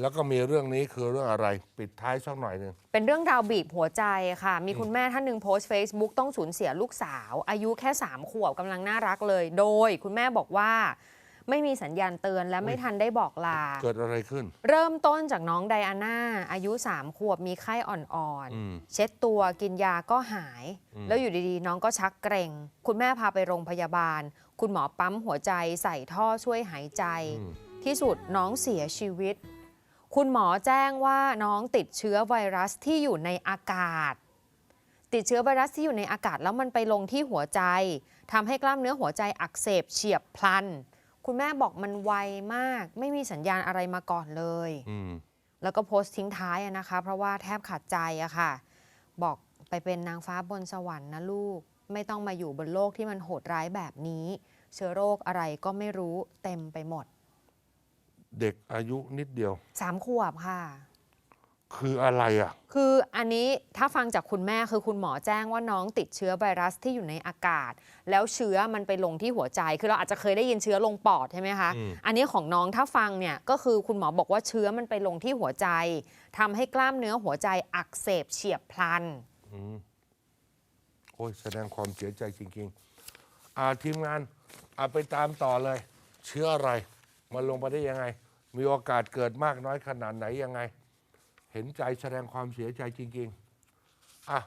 แล้วก็มีเรื่องนี้คือเรื่องอะไร ปิดท้ายสักหน่อยหนึ่ง เป็นเรื่องราวบีบหัวใจค่ะ มีคุณแม่ท่านหนึ่งโพสต์ Facebook ต้องสูญเสียลูกสาว อายุแค่ 3 ขวบกำลังน่ารักเลย โดยคุณแม่บอกว่า ไม่มีสัญญาณเตือนและไม่ทันได้บอกลา เกิดอะไรขึ้น เริ่มต้นจากน้องไดอาน่า อายุ 3 ขวบมีไข้อ่อนอืม ๆ เช็ดตัวกินยาก็หาย อืม แล้วอยู่ดีๆ น้องก็ชักเกร็ง คุณแม่พาไปโรงพยาบาล คุณหมอปั๊มหัวใจใส่ท่อช่วยหายใจ อืมที่สุดน้องเสียชีวิต คุณหมอแจ้งว่าน้องติดเชื้อไวรัสที่อยู่ในอากาศ ติดเชื้อไวรัสที่อยู่ในอากาศแล้วมันไปลงที่หัวใจทำให้กล้ามเนื้อหัวใจอักเสบเฉียบพลัน คุณแม่บอกมันไวมาก ไม่มีสัญญาณอะไรมาก่อนเลยอืมแล้วก็โพสต์ทิ้งท้ายอะนะคะ เพราะว่าแทบขาดใจอะค่ะ บอกไปเป็นนางฟ้าบนสวรรค์นะลูก ไม่ต้องมาอยู่บนโลกที่มันโหดร้ายแบบนี้ เชื้อโรคอะไรก็ไม่รู้เต็มไปหมด เด็กอายุนิดเดียว สามขวบค่ะ คืออะไรอะ คืออันนี้ถ้าฟังจากคุณแม่คือคุณหมอแจ้งว่าน้องติดเชื้อไวรัสที่อยู่ในอากาศ แล้วเชื้อมันไปลงที่หัวใจ คือเราอาจจะเคยได้ยินเชื้อลงปอดใช่ไหมคะ อืม อันนี้ของน้องถ้าฟังเนี่ยก็คือคุณหมอบอกว่าเชื้อมันไปลงที่หัวใจทำให้กล้ามเนื้อหัวใจอักเสบเฉียบพลัน อืมโอ้ยแสดงความเสียใจจริงๆอ่าทีมงานเอาไปตามต่อเลย เชื้ออะไร มันลงไปได้ยังไง มีโอกาสเกิดมากน้อยขนาดไหนยังไง เห็นใจแสดงความเสียใจจริง ๆอะ